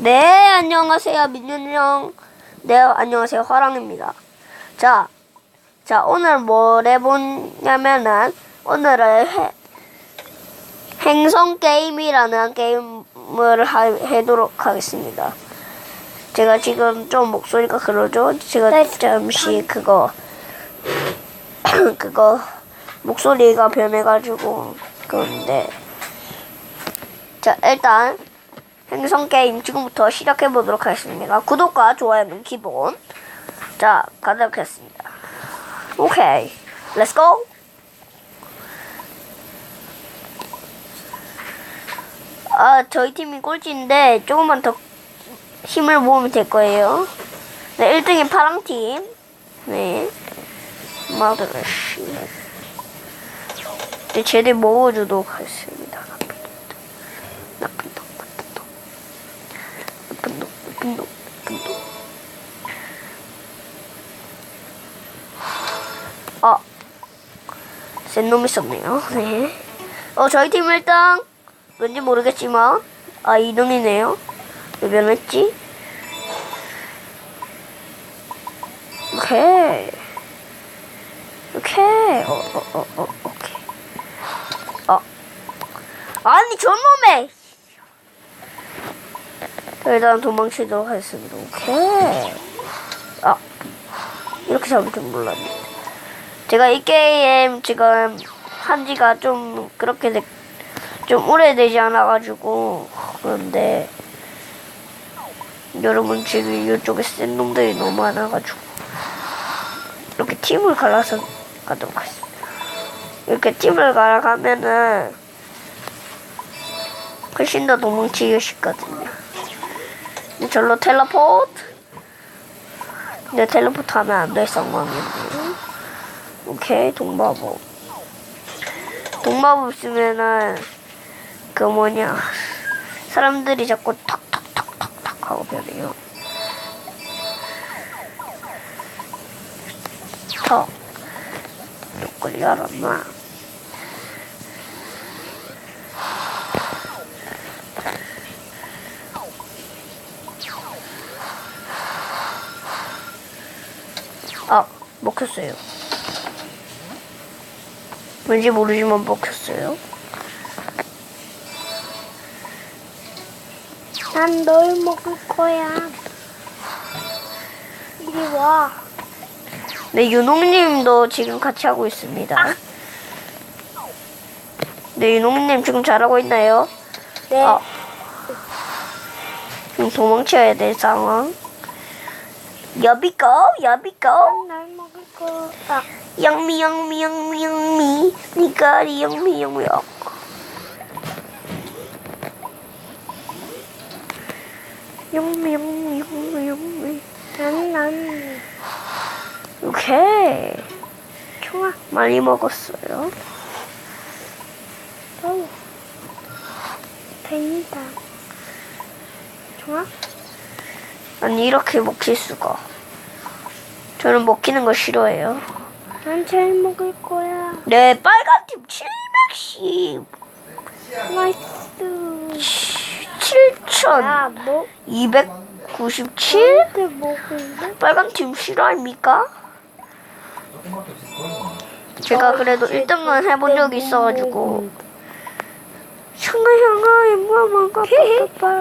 네, 안녕하세요. 민준형. 네, 안녕하세요. 화랑입니다. 자, 자, 오늘 뭘 해보냐면은, 오늘은 해, 행성 게임이라는 게임을 하, 해도록 하겠습니다. 제가 지금 좀 목소리가 그러죠? 제가 네. 잠시 그거, 그거, 목소리가 변해가지고, 그런데. 자, 일단, 행성 게임 지금부터 시작해 보도록 하겠습니다. 구독과 좋아요는 기본. 자, 가도록 하겠습니다. 오케이, 렛츠 고. 아, 저희 팀이 꼴찌인데 조금만 더 힘을 모으면 될 거예요. 네, 1등이 파랑 팀. 네. 씨. 네, 쟤들 모아주도록 하겠습니다. 나쁜 놈들. 나쁜 놈, 나쁜 놈. 아, 센 놈이 있었네요. 네. 어, 저희 팀 1등. 왠지 모르겠지만, 아, 2등이네요. 왜 변했지? 오케이. 오케이. 어, 어, 어, 어, 오케이. 어. 아니, 저놈의! 일단 도망치도록 하겠습니다. 오케이. 아, 이렇게 잡을 줄 몰랐네. 제가 이 게임 지금 한 지가 좀 그렇게 되, 좀 오래되지 않아가지고 그런데 여러분 지금 이쪽에 센 놈들이 너무 많아가지고 이렇게 팀을 갈라서 가도록 하겠습니다. 이렇게 팀을 갈아가면은 훨씬 더 도망치기 쉽거든요. 절로 텔레포트. 근데 텔레포트 하면 안 될 상황이고. 오케이, 동마법. 동마법 쓰면은, 그 뭐냐. 사람들이 자꾸 탁탁탁탁탁 하고 변해요. 턱. 누굴 열었나. 아, 먹혔어요. 왠지 모르지만 먹혔어요. 난 널 먹을 거야. 이리 와. 네, 윤홍님도 지금 같이 하고 있습니다. 네, 윤홍님 지금 잘하고 있나요? 네. 아. 지금 도망쳐야 될 상황. 여비고, 여비고. 날 먹을 거야. 영미, 영미, 영미, 영미. 니가리, 영미, 영미. 어. 영미, 영미, 영미, 영미. 난, 난, 오케이. 좋아. 많이 먹었어요. 어. 벤이다. 좋아? 아니, 이렇게 먹힐 수가. 저는 먹히는 거 싫어해요. 난 잘 먹을 거야. 네, 빨간 팀 710. 나이스. 7,297? 야, 너, 297? 너한테 먹을래? 빨간 팀 싫어합니까? 제가 그래도 1등은 해본 적이 있어가지고. 향아, 향아, 엠마마가 빠빠빠.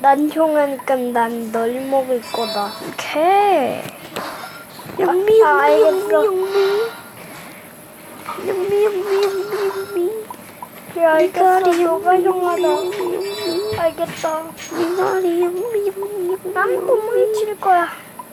난 형하니까 난 널 먹을 거다. 오케이. 영미, 아, 영미, 알겠어. 영미, 영미. 영미, 영미, 영미, 영미. 그래, 알겠어. 니가리, 너가 영미, 형하다. 영미, 영미. 알겠다. 니가리, 영미, 영미, 영미. 난 도망칠 거야.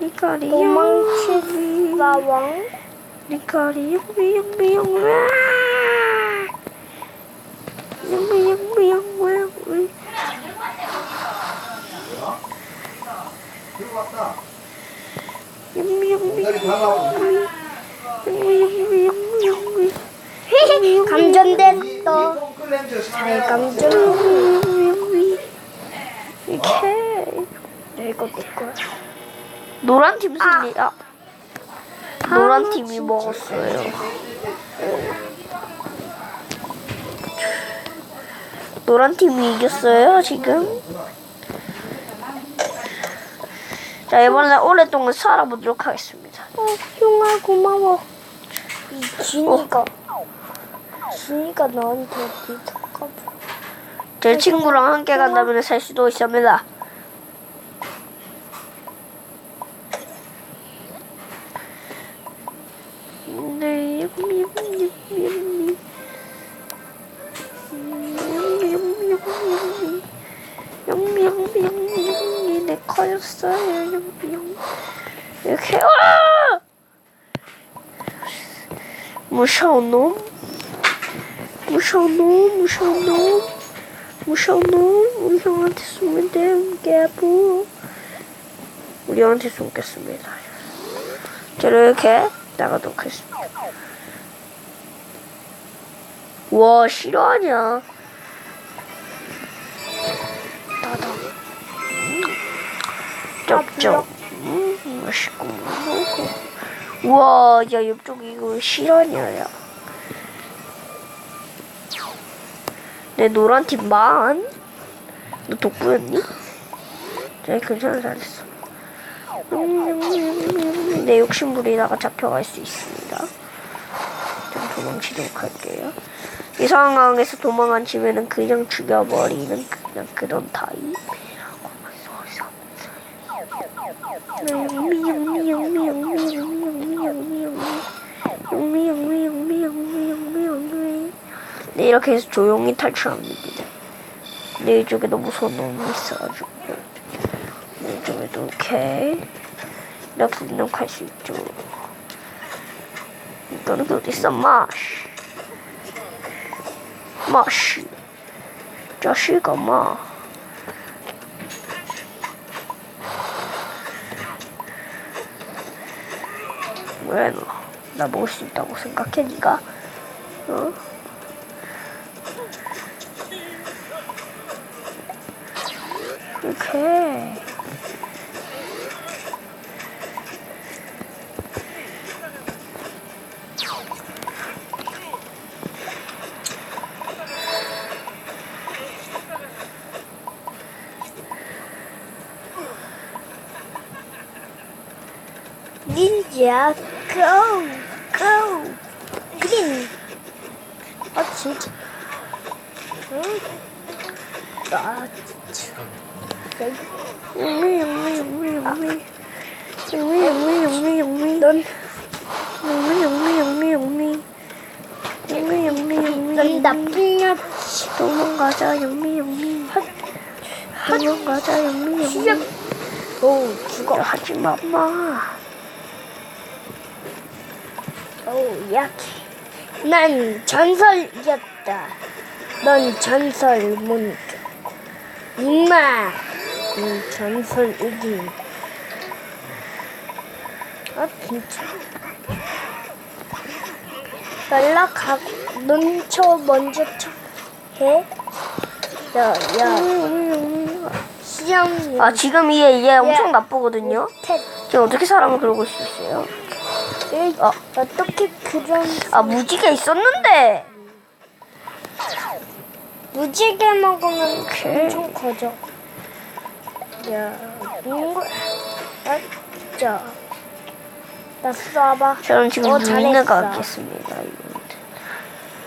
니가리, 도망칠 나왕. 니가리, 영미, 영미, 영미. 아! 영미, 영미, 영미, 영미. 감전됐어. 잘 감전. 이렇게 네, 이거 내 거야. 노란 팀 승리. 아, 노란 팀이 먹었어요. 노란 팀이 이겼어요 지금. 자 이번에 오랫동안 살아보도록 하겠습니다. 어, 흉아 고마워. 이 진이가 진이가 나한테 믿을까 봐. 제 친구랑 함께 간다면 살 수도 있습니다. 무서운 놈. 무서운 놈, 무서운 놈. 무서운 놈, 우리 형한테 쏘면 돼, 개부. 우리 형한테 쏘겠습니다. 자, 이렇게 나가도록 하겠습니다. 와, 싫어하냐? 나다. 쩝쩝. 음, 맛있고. 우와, 야, 옆쪽 이거 실화냐, 야. 내 노란 팀 만? 너 독구였니? 자, 괜찮아, 잘했어. 음, 내 욕심부리다가 잡혀갈 수 있습니다. 좀 도망치도록 할게요. 이 상황에서 도망간 치면은 그냥 죽여버리는 그냥 그런 타입이라고 말씀하셨어요. 네, 이렇게 해서 조용히 탈출하면 됩니다. 네, 이쪽에도 무서운 놈이 있어가지고. 네, 이쪽에도 이렇게. 이렇게 이렇게 할수 있죠. 그 어딨어, 마시. 마시. 자식아, 마. 왜 너? 나 먹을 수 있다고 생각해, 니가? 어? 이렇게. 닌자 고! 고! 그린! 아 진짜 응? 아 진짜 용미, 용미, 용미, 용미. 용미, 용미, 용미, 용미. 넌, 용미, 용미, 용미, 용미. 용미, 용미, 용미. 넌 나쁜 년 도망가자, 용미, 용미. 도망가자, 시작 용미. 오 죽어 하지 마, 마. 오 약해 난 전설이었다. 넌 전설 못 임마 넌 전설 이긴 아 진짜. 연락하고 넌저 먼저 쳐 해? 야 야 시험이. 아, 지금 얘, 얘 엄청 나쁘거든요. 태. 지금 어떻게 사람을 그러고 있어요? 어, 어떻게 그런 아, 무지개 있었는데. 무지개 먹으면. 엄청 커져. 야, 이거, 아, 진짜. 나 쏴봐. 저는 지금 어, 잘했어. 가겠습니다.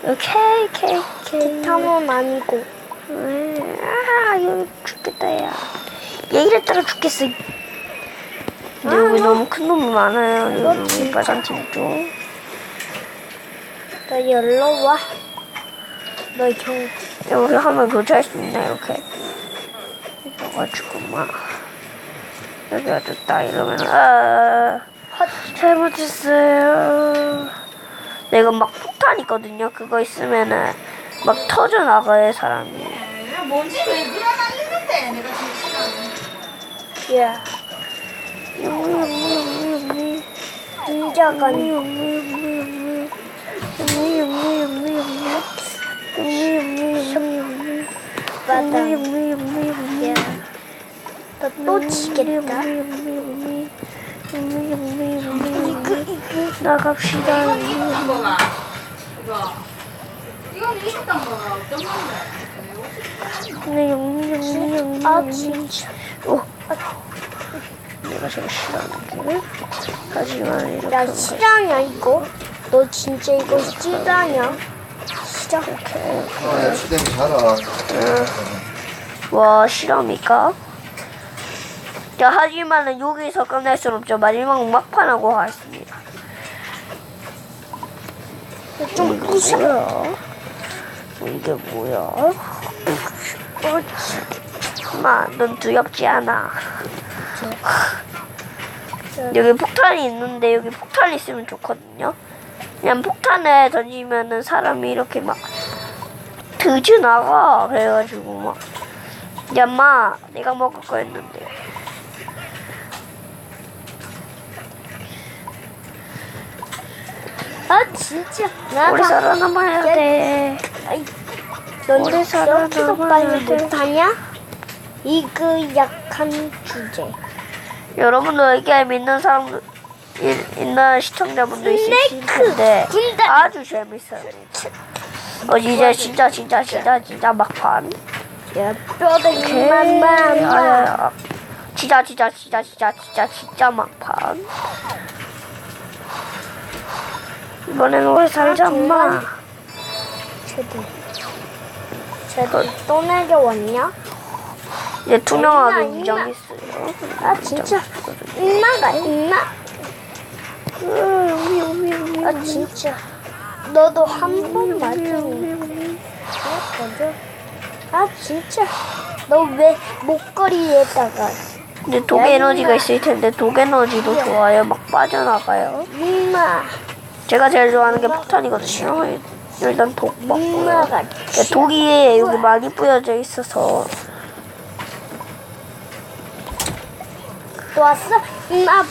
오케이, 오케이, 오케이. 탐험 아니고. 음, 아, 여기 죽겠다, 야. 얘 이랬다가 죽겠어. 근데 여기 너무 큰 놈이 많아요. 여기. 빨간 팀 쪽. 너 열로 와. 너 형, 여기 하면 교체할 수 있나, 이렇게. 이래가지고, 막. 여기 와줬다, 이러면, 아, 헛, 잘못했어요. 내가 막 폭탄 있거든요. 그거 있으면은, 막 터져 나가요, 사람이. 뭔지 왜 그래 날리는데 내가 지금 야, ninja가 맞다. 야, 너또 지겠다. 나갑시다. 이건 이겼던 거가 어떤 건데 아, 진짜. 오, 제 가 제일 싫어하는 게 하지만 이렇게 야 실화냐 이거? 너 진짜 이거 실화냐? 실화? 아, 수댕 자라. 와 실합니까? 자 하지만은 여기서 끝낼 순 없죠 마지막 막판하고 하겠습니다 좀 이게 부셔. 뭐야? 이게 뭐야? 엄마, 넌 두렵지 않아. 여기 폭탄이 있는데 여기 폭탄이 있으면 좋거든요. 그냥 폭탄을 던지면은 사람이 이렇게 막 드즈 나가 그래가지고 막. 야, 엄마, 내가 먹을 거였는데. 아 진짜 우리 나다. 살아남아야 돼. 넌 오래 이렇게도 살아남아야 빨리 돼. 못하냐? 이그 약한 주제. 여러분들에게 믿는 사람 이- 있는 시청자분도 있을 스네이크 텐데 군단. 아주 재밌어요. 어 이제 진짜 진짜 진짜 진짜 막판. 야 뼈다귀 오케이. 만만. 아야야. 진짜 진짜 진짜 진짜 진짜 진짜 막판. 이번에는 우리 살자 엄마. 쟤들. 쟤들 또 내려왔냐? 이제 투명하게. 인정했어요. 아 진짜 임마가 임마. 아 진짜. 너도 한 번 맞으면? 아 진짜. 너 왜 목걸이에다가 근데 독 에너지가 있을 텐데 독 에너지도 좋아요. 막 빠져나가요. 임마 제가 제일 좋아하는 게 폭탄이거든요. 일단 독 먹고요. 네, 독이 여기 많이 뿌려져 있어서 또 왔어? 임마